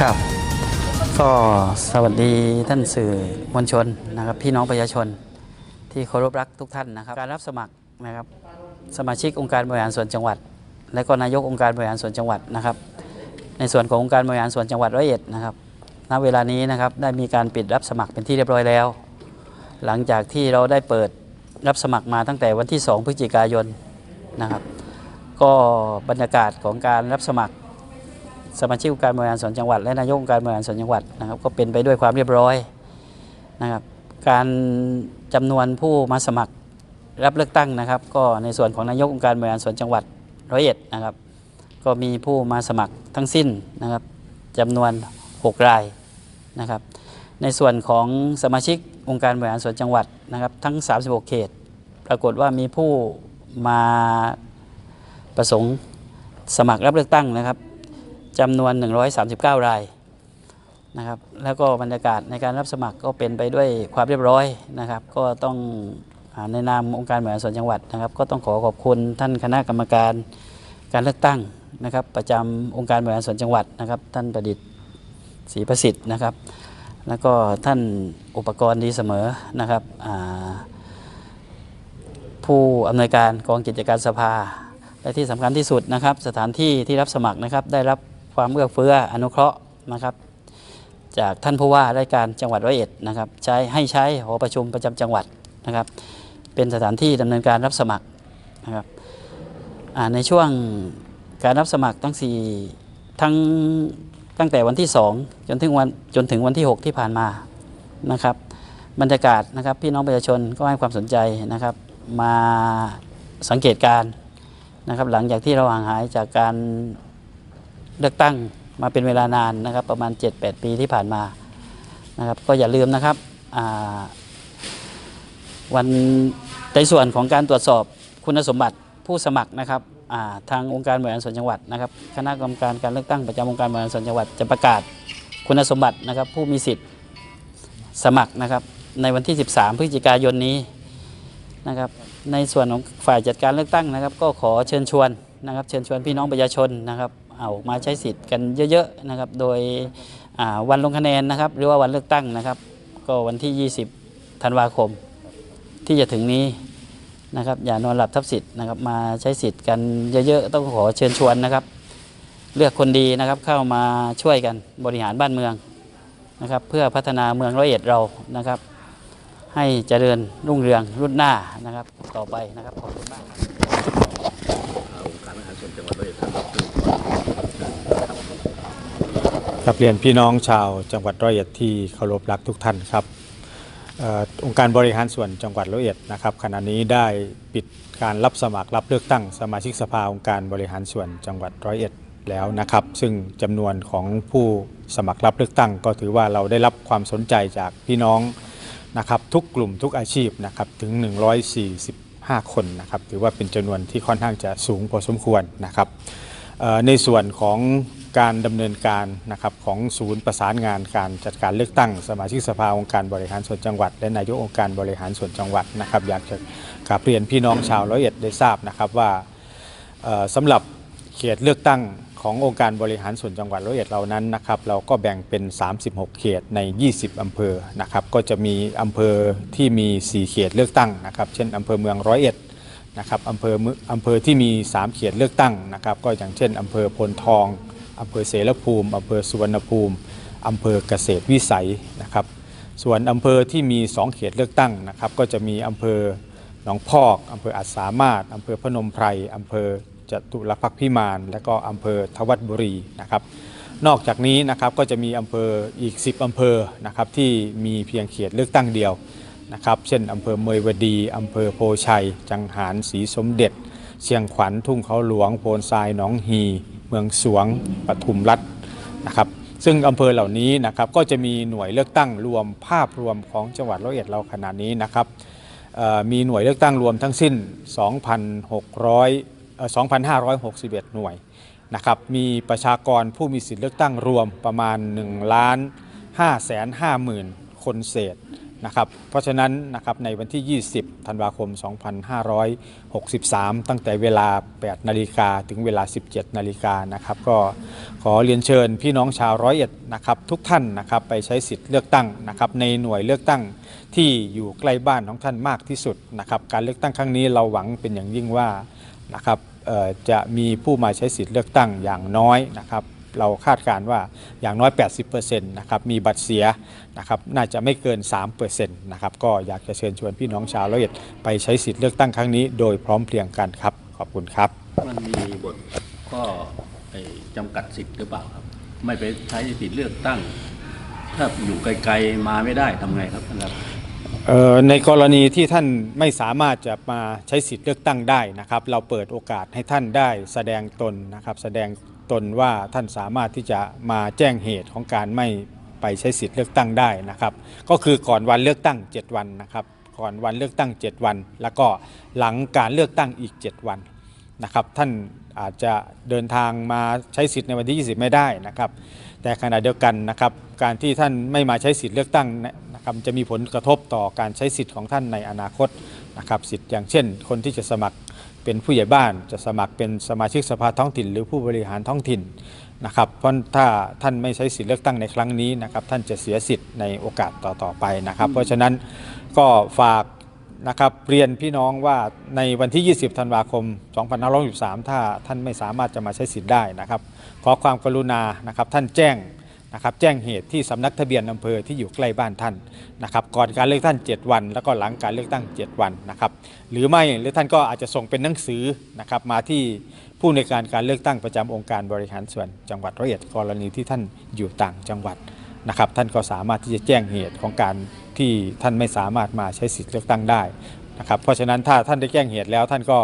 ครับก็สวัสดีท่านสื่อมวลชนนะครับ พี่น้องประชาชนที่เคารพรักทุกท่านนะครับ การรับสมัครนะครับสมาชิกองค์การบริหารส่วนจังหวัด และก็นายกองค์การบริหารส่วนจังหวัดนะครับ ในส่วนขององค์การบริหารส่วนจังหวัดร้อยเอ็ดนะครับณเวลานี้นะครับได้มีการปิดรับสมัครเป็นที่เรียบร้อยแล้ว หลังจากที่เราได้เปิดรับสมัครมาตั้งแต่วันที่ 2 พฤศจิกายนนะครับ ก็บรรยากาศของการรับสมัคร สมาชิกการบริหารส่วนจังหวัด และนายกองการบริหารส่วนจังหวัดนะครับก็เป็นไปด้วยความเรียบร้อยนะครับการจำนวนผู้มาสมัครรับเลือกตั้งนะครับ ก็ในส่วนของนายกองการบริหารส่วนจังหวัดร้อยเอ็ดนะครับก็มีผู้มาสมัครทั้งสิ้นนะครับจำนวน 6 รายนะครับในส่วนของสมาชิกองค์การบริหารส่วนจังหวัดนะครับทั้ง 36 เขต ปรากฏว่ามีผู้มาประสงค์สมัครรับเลือกตั้งนะครับ จำนวน 139 รายนะครับแล้วก็บรรยากาศในการรับสมัครก็เป็นไปด้วยความเรียบร้อยนะครับ ก็ต้องในนามองค์การบริหารส่วนจังหวัดนะครับ ก็ต้องขอขอบคุณท่านคณะกรรมการการเลือกตั้งนะครับ ประจำองค์การบริหารส่วนจังหวัดนะครับ ท่านประดิษฐ์ศรีประสิทธิ์นะครับ แล้วก็ท่านอุปกรณ์ดีเสมอนะครับผู้อำนวยการกองกิจการสภาและที่สำคัญที่สุดนะครับ สถานที่ที่รับสมัครนะครับได้รับ ความเอื้อเฟื้ออนุเคราะห์นะครับ จากท่านผู้ว่าราชการจังหวัดร้อยเอ็ดนะครับ ใช้ให้ใช้หอประชุมประจำจังหวัดนะครับ เป็นสถานที่ดำเนินการรับสมัครนะครับในช่วงการรับสมัครทั้ง4ทั้งตั้งแต่วันที่ 2 จนถึงวันจนถึงวันที่ 6 ที่ผ่านมานะครับบรรยากาศนะครับพี่น้องประชาชนก็ให้ความสนใจนะครับ มาสังเกตการนะครับ หลังจากที่เราห่างหายจากการ เลือกตั้งมาเป็นเวลานานนะครับประมาณ 7-8 ปีที่ผ่านมานะครับก็อย่าลืมนะครับวันในส่วนของการตรวจสอบคุณสมบัติผู้สมัครนะครับาทางองค์การบริหารส่วนจังหวัดนะครับคณะกรรมการการเลือกตั้งประจำองค์การบริหารส่วนจังหวัดจะประกาศคุณสมบัตินะครับผู้มีสิทธิ์สมัครนะครับในวันที่ 13 พฤศจิกายนนี้นะครับในส่วนของฝ่ายจัดการเลือกตั้งนะครับ ก็ขอเชิญชวนนะครับ เชิญชวนพี่น้องประชาชนนะครับ อาอกมาใช้สิทธิ์กันเยอะๆนะครับ โดยวันลงคะแนนนะครับ หรือว่าวันเลือกตั้งนะครับ ก็วันที่ 20 ธันวาคม ที่จะถึงนี้นะครับ อย่านอนหลับทับสิทธิ์นะครับ มาใช้สิทธิ์กันเยอะๆ ต้องขอเชิญชวนนะครับ เลือกคนดีนะครับเข้ามาช่วยกันบริหารบ้านเมืองนะครับ เพื่อพัฒนาเมืองร้อยเอ็ดเรานะครับ ให้เจริญรุ่งเรืองรุ่นหน้านะครับ ต่อไปนะครับขอบคุณมากครับองค์การอาหารส่วนจังหวัดร้อยเอ็ดครับ กับเรียนพี่น้องชาวจังหวัดร้อยเอ็ดที่เคารพรักทุกท่านครับอองค์การบริหารส่วนจังหวัดร้อยเอ็ดนะครับขณะนี้ได้ปิดการรับสมัครรับเลือกตั้งสมาชิกสภาองค์การบริหารส่วนจังหวัดร้อยเอ็ดแล้วนะครับ ซึ่งจำนวนของผู้สมัครรับเลือกตั้ง ก็ถือว่าเราได้รับความสนใจจากพี่น้องนะครับทุกกลุ่มทุกอาชีพนะครับถึง 145 คนนะครับถือว่าเป็นจำนวนที่ค่อนข้างจะสูงพอสมควรนะครับในส่วนของ การดำเนินการนะครับของศูนย์ประสานงานการจัดการเลือกตั้ง สมาชิกสภาองค์การบริหารส่วนจังหวัด และนายกองค์การบริหารส่วนจังหวัดนะครับ อยากจะกราบเรียนพี่น้องชาวร้อยเอ็ดได้ทราบนะครับว่าเอ่อสำหรับเขตเลือกตั้งขององค์การบริหารส่วนจังหวัดร้อยเอ็ดเรานั้นนะครับเราก็แบ่งเป็น 36 เขตใน 20 อำเภอนะครับก็จะมีอำเภอที่มี 4 เขตเลือกตั้งนะครับเช่นอำเภอเมืองร้อยเอ็ดนะครับอำเภอออำเภอที่มี 3 เขตเลือกตั้งนะครับก็อย่างเช่นอำเภอพลทอง อำเภอเสรภูมิอำเภอสุวรรณภูมิอำเภอเกษตรวิสัยนะครับ ส่วนอำเภอที่มี 2 เขตเลือกตั้งนะครับ ก็จะมีอำเภอหนองพอกอำเภออัศสามารถอำเภอพนมไพรอำเภอจตุรพักษ์พิมาน และก็อำเภอทวัดบุรีนะครับ นอกจากนี้นะครับก็จะมีอำเภออีก 10 อำเภอนะครับที่มีเพียงเขตเลือกตั้งเดียวนะครับ เช่นอำเภอเมยวดีอำเภอโพชัย จังหารศรีสมเด็จ เชียงขวัญทุ่งเขาหลวงโพนทรายหนองฮี มืองสวงปทุมรัฐนะครับซึ่งอำเภอเหล่านี้นะครับก็จะมีหน่วยเลือกตั้งรวมภาพรวมของจังหวัดร้อยเอ็ดเราขณะนี้นะครับมีหน่วยเลือกตั้งรวมทั้งสิ้น 2,600 2,561 หน่วยนะครับมีประชากรผู้มีสิทธิเลือกตั้งรวมประมาณ1ล้าน5แสน5หมื่นคนเศษ นะครับเพราะฉะนั้นนะครับในวันที่ 20 ธันวาคม 2563 ตั้งแต่เวลา 8 นาฬิกาถึงเวลา 17 นาฬิกานะครับก็ขอเรียนเชิญพี่น้องชาวร้อยเอ็ดนะครับทุกท่านนะครับไปใช้สิทธิ์เลือกตั้งนะครับในหน่วยเลือกตั้งที่อยู่ใกล้บ้านของท่านมากที่สุดนะครับการเลือกตั้งครั้งนี้เราหวังเป็นอย่างยิ่งว่านะครับจะมีผู้มาใช้สิทธิ์เลือกตั้งอย่างน้อยนะครับ เราคาดการณ์ว่าอย่างน้อย 80%นะครับมีบัตรเสียนะครับน่าจะไม่เกิน 3%นะครับก็อยากจะเชิญชวนพี่น้องชาวร้อยเอ็ดไปใช้สิทธิ์เลือกตั้งครั้งนี้โดยพร้อมเพรียงกันครับขอบคุณครับ มันมีบทข้อไอ้จำกัดสิทธิ์หรือเปล่าครับ ไม่ไปใช้สิทธิ์เลือกตั้ง ถ้าอยู่ไกลๆมาไม่ได้ทำไงครับท่านครับเอ่อในกรณีที่ท่านไม่สามารถจะมาใช้สิทธิ์เลือกตั้งได้นะครับ เราเปิดโอกาสให้ท่านได้แสดงตนนะครับ แสดง ตนว่าท่านสามารถที่จะมาแจ้งเหตุของการไม่ไปใช้สิทธิ์เลือกตั้งได้นะครับ ก็คือก่อนวันเลือกตั้ง 7 วันนะครับก่อนวันเลือกตั้ง 7 วัน แล้วก็หลังการเลือกตั้งอีก 7 วันนะครับท่านอาจจะเดินทางมาใช้สิทธิ์ในวันที่ 20 ไม่ได้นะครับ แต่ขณะเดียวกันนะครับ การที่ท่านไม่มาใช้สิทธิ์เลือกตั้งนะครับจะมีผลกระทบต่อการใช้สิทธิ์ของท่านในอนาคตนะครับสิทธิ์อย่างเช่น คนที่จะสมัคร เป็นผู้ใหญ่บ้านจะสมัครเป็นสมาชิกสภาท้องถิ่น หรือผู้บริหารท้องถิ่นนะครับเพราะถ้าท่านไม่ใช้สิทธิเลือกตั้งในครั้งนี้นะครับท่านจะเสียสิทธิ์ในโอกาสต่อๆไปนะครับ เพราะฉะนั้นก็ฝากนะครับเรียนพี่น้องว่าในวันที่ 20 ธันวาคม 2563 ถ้าท่านไม่สามารถจะมาใช้สิทธิ์ได้นะครับ ขอความกรุณานะครับท่านแจ้ง นะครับแจ้งเหตุที่สำนักทะเบียนอำเภอที่อยู่ใกล้บ้านท่านนะครับก่อนการเลือกตั้ง7วัน แล้วก็หลังการเลือกตั้ง 7 วันนะครับหรือไม่หรือท่านก็อาจจะส่งเป็นหนังสือนะครับมาที่ผู้ในการการเลือกตั้งประจำองค์การบริหารส่วนจังหวัดร้อยเอ็ดกรณีที่ท่านอยู่ต่างจังหวัดนะครับท่านก็สามารถที่จะแจ้งเหตุของการที่ท่านไม่สามารถมาใช้สิทธิ์เลือกตั้งได้นะครับเพราะฉะนั้นถ้าท่านได้แจ้งเหตุแล้วท่านก็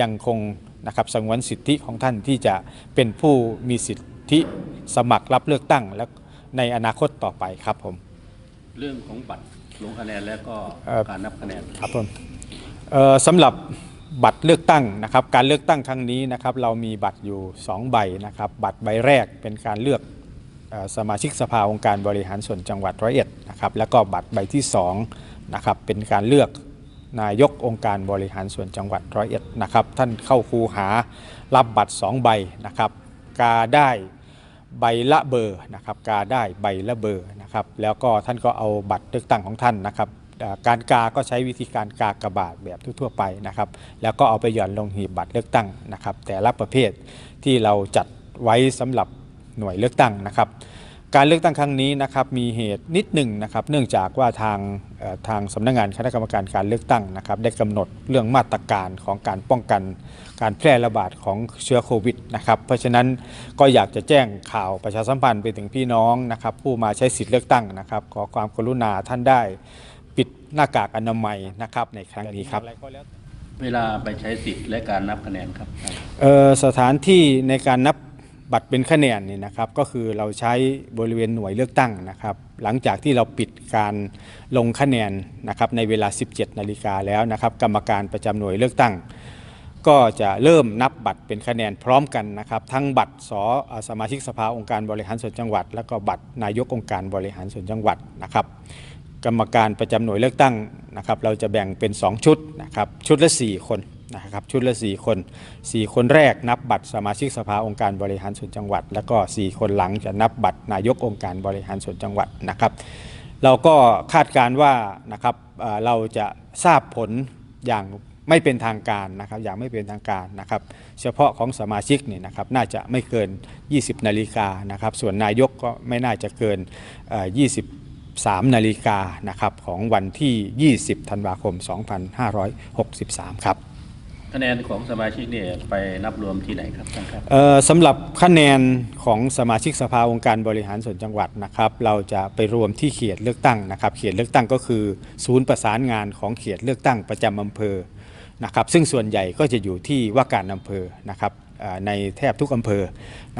ยังคงนะครับสงวนสิทธิของท่านที่จะเป็นผู้มีสิทธิ สมัครรับเลือกตั้งและในอนาคตต่อไปครับผม เรื่องของบัตรลงคะแนนแล้วก็เอ่อการนับคะแนนครับผมเอ่อสำหรับบัตรเลือกตั้งนะครับ การเลือกตั้งครั้งนี้นะครับ เรามีบัตรอยู่ 2 ใบนะครับ บัตรใบแรกเป็นการเลือกเอ่อสมาชิกสภาองค์การบริหารส่วนจังหวัดร้อยเอ็ดนะครับแล้วก็บัตรใบที่2นะครับเป็นการเลือกนายกองค์การบริหารส่วนจังหวัดร้อยเอ็ดนะครับท่านเข้าคูหารับบัตร 2 ใบนะครับกาได้ ใบละเบอร์นะครับกาได้ใบละเบอร์นะครับแล้วก็ท่านก็เอาบัตรเลือกตั้งของท่านนะครับการกาก็ใช้วิธีการกากระบาดแบบทั่วๆไปนะครับ แล้วก็เอาไปหย่อนลงหีบบัตรเลือกตั้งนะครับ แต่ละประเภทที่เราจัดไว้สำหรับหน่วยเลือกตั้งนะครับ การเลือกตั้งครั้งนี้นะครับมีเหตุนิดหนึ่งนะครับเนื่องจากว่าทางเอ่อทางสำนักงานคณะกรรมการการเลือกตั้งนะครับได้กำหนดเรื่องมาตรการของการป้องกันการแพร่ระบาดของเชื้อโควิดนะครับเพราะฉะนั้นก็อยากจะแจ้งข่าวประชาสัมพันธ์ไปถึงพี่น้องนะครับผู้มาใช้สิทธิ์เลือกตั้งนะครับขอความกรุณาท่านได้ปิดหน้ากากอนามัยนะครับในครั้งนี้ครับเวลาไปใช้สิทธิ์และการนับคะแนนครับเอ่อสถานที่ในการนับ บัตรเป็นคะแนนนี่นะครับก็คือเราใช้บริเวณหน่วยเลือกตั้งนะครับ หลังจากที่เราปิดการลงคะแนนนะครับในเวลา 17 นาฬิกาแล้วนะครับกรรมการประจำหน่วยเลือกตั้ง ก็จะเริ่มนับบัตรเป็นคะแนนพร้อมกันนะครับทั้งบัตรสอสมาชิกสภาองค์การบริหารส่วนจังหวัด แล้วก็บัตรนายกองค์การบริหารส่วนจังหวัดนะครับกรรมการประจำหน่วยเลือกตั้งนะครับเราจะแบ่งเป็น 2 ชุดนะครับชุดละ 4 คน นะครับชุดละ 4 คน 4 คนแรกนับบัตรสมาชิกสภาองค์การบริหารส่วนจังหวัด แล้วก็ 4 คนหลังจะนับบัตรนายกองค์การบริหารส่วนจังหวัดนะครับเราก็คาดการณ์ว่านะครับเราจะทราบผลอย่างไม่เป็นทางการนะครับอย่างไม่เป็นทางการนะครับเฉพาะของสมาชิกเนี่ยนะครับน่าจะไม่เกิน 20 นาฬิกานะครับส่วนนายกก็ไม่น่าจะเกินเอ่อ23 นาฬิกานะครับของวันที่ 20 ธันวาคม 2563 ครับ คะแนนของสมาชิกเนี่ยไปนับรวมที่ไหนครับท่านครับเอ่อสำหรับคะแนนของสมาชิกสภาองค์การบริหารส่วนจังหวัดนะครับ เราจะไปรวมที่เขตเลือกตั้งนะครับเขตเลือกตั้งก็คือศูนย์ประสานงานของเขตเลือกตั้งประจำอำเภอนะครับ ซึ่งส่วนใหญ่ก็จะอยู่ที่ว่าการอำเภอนะครับในแทบทุกอำเภอ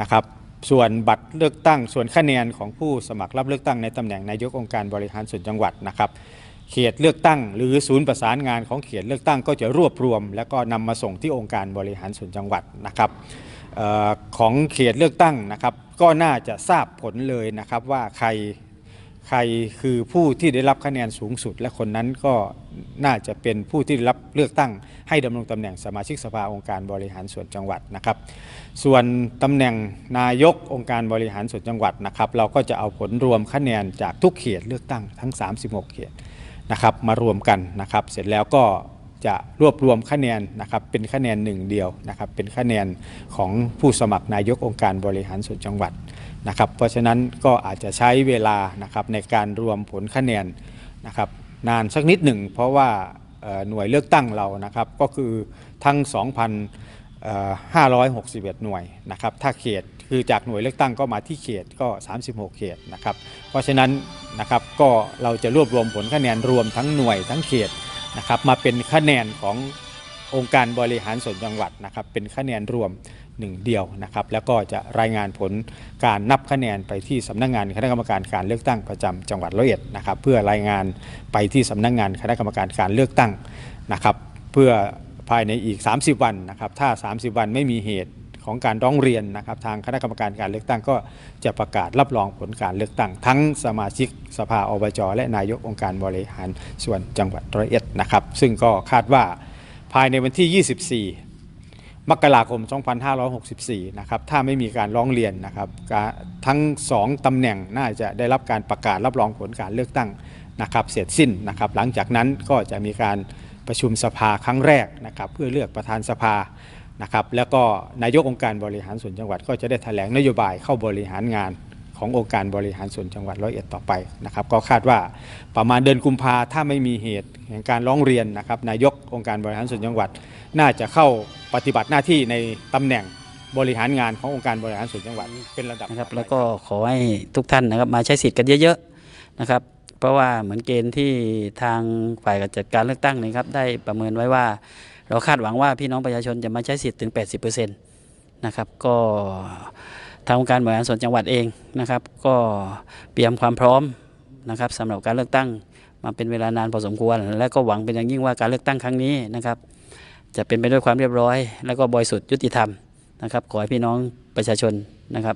นะครับส่วนบัตรเลือกตั้ง ส่วนคะแนนของผู้สมัครรับเลือกตั้งในตำแหน่งนายกองค์การบริหารส่วนจังหวัดนะครับ เขตเลือกตั้ง หรือศูนย์ประสานงานของเขตเลือกตั้งก็จะรวบรวม แล้วก็นำมาส่งที่องค์การบริหารส่วนจังหวัดนะครับออของเขตเลือกตั้งนะครับ ก็น่าจะทราบผลเลยนะครับว่าใครใครคือผู้ที่ได้รับคะแนนสูงสุด และคนนั้นก็น่าจะเป็นผู้ที่ได้รับเลือกตั้ง ให้ดำรงตำแหน่งสมาชิกสภาองค์การบริหารส่วนจังหวัดนะครับ ส่วนตำแหน่งนายกองค์การบริหารส่วนจังหวัดนะครับ เราก็จะเอาผลรวมคะแนนจากทุกเขตเลือกตั้งทั้ง 36 เขต นะครับมารวมกันนะครับ เสร็จแล้วก็จะรวบรวมคะแนนนะครับเป็นคะแนนหนึ่งเดียวนะครับเป็นคะแนนของผู้สมัครนายกองค์การบริหารส่วนจังหวัดนะครับ เพราะฉะนั้นก็อาจจะใช้เวลานะครับในการรวมผลคะแนนนะครับนานสักนิดหนึ่ง เพราะว่าหน่วยเลือกตั้งเรานะครับก็คือทั้ง 2,561 หน่วยนะครับถ้าเขต คือจากหน่วยเลือกตั้งก็มาที่เขตก็ 36 เขตนะครับ เพราะฉะนั้นนะครับก็เราจะรวบรวมผลคะแนนรวมทั้งหน่วยทั้งเขตนะครับมาเป็นคะแนนขององค์การบริหารส่วนจังหวัดนะครับเป็นคะแนนรวมหนึ่งเดียวนะครับแล้วก็จะรายงานผลการนับคะแนนไปที่สำนักงานคณะกรรมการการเลือกตั้งประจำจังหวัดร้อยเอ็ดนะครับเพื่อรายงานไปที่สำนักงานคณะกรรมการการเลือกตั้งนะครับเพื่อภายในอีก 30 วันนะครับถ้า 30 วันไม่มีเหตุ ของการร้องเรียนนะครับทางคณะกรรมการการเลือกตั้งก็จะประกาศรับรองผลการเลือกตั้ง ทั้งสมาชิกสภาอบจและนายกองค์การบริหารส่วนจังหวัดร้อยเอ็ดนะครับซึ่งก็คาดว่าภายในวันที่ 24มกราคม 2564 นะครับ ถ้าไม่มีการร้องเรียนนะครับ ทั้ง 2ตำแหน่งน่าจะได้รับการประกาศรับรองผลการเลือกตั้งนะครับ เสร็จสิ้นนะครับ หลังจากนั้นก็จะมีการประชุมสภาครั้งแรกนะครับ เพื่อเลือกประธานสภา นะครับแล้วก็นายกองค์การบริหารส่วนจังหวัด ก็จะได้แถลงนโยบายเข้าบริหารงานขององค์การบริหารส่วนจังหวัดร้อยเอ็ดต่อไปนะครับก็คาดว่าประมาณเดือนกุมภาถ้าไม่มีเหตุแห่งการร้องเรียนนะครับนายกองค์การบริหารส่วนจังหวัด น่าจะเข้าปฏิบัติหน้าที่ในตำแหน่งบริหารงานขององค์การบริหารส่วนจังหวัดเป็นระดับนะครับแล้วก็ขอให้ทุกท่านนะครับมาใช้สิทธิ์กันเยอะๆนะครับเพราะว่าเหมือนเกณฑ์ที่ทางฝ่ายจัดการเลือกตั้งนะครับได้ประเมินไว้ว่า เราคาดหวังว่าพี่น้องประชาชนจะมาใช้สิทธิ์ถึง 80%นะครับก็ทางองค์การบริหารส่วนจังหวัดเองนะครับ ก็เตรียมความพร้อมนะครับสำหรับการเลือกตั้งมาเป็นเวลานานพอสมควร และก็หวังเป็นอย่างยิ่งว่าการเลือกตั้งครั้งนี้นะครับ จะเป็นไปด้วยความเรียบร้อย และก็บริสุทธิ์ยุติธรรมนะครับขอให้พี่น้องประชาชนนะครับ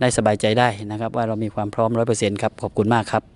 ได้สบายใจได้นะครับ ว่าเรามีความพร้อมร้อยเปอร์เซ็นต์ครับขอบคุณมากครับ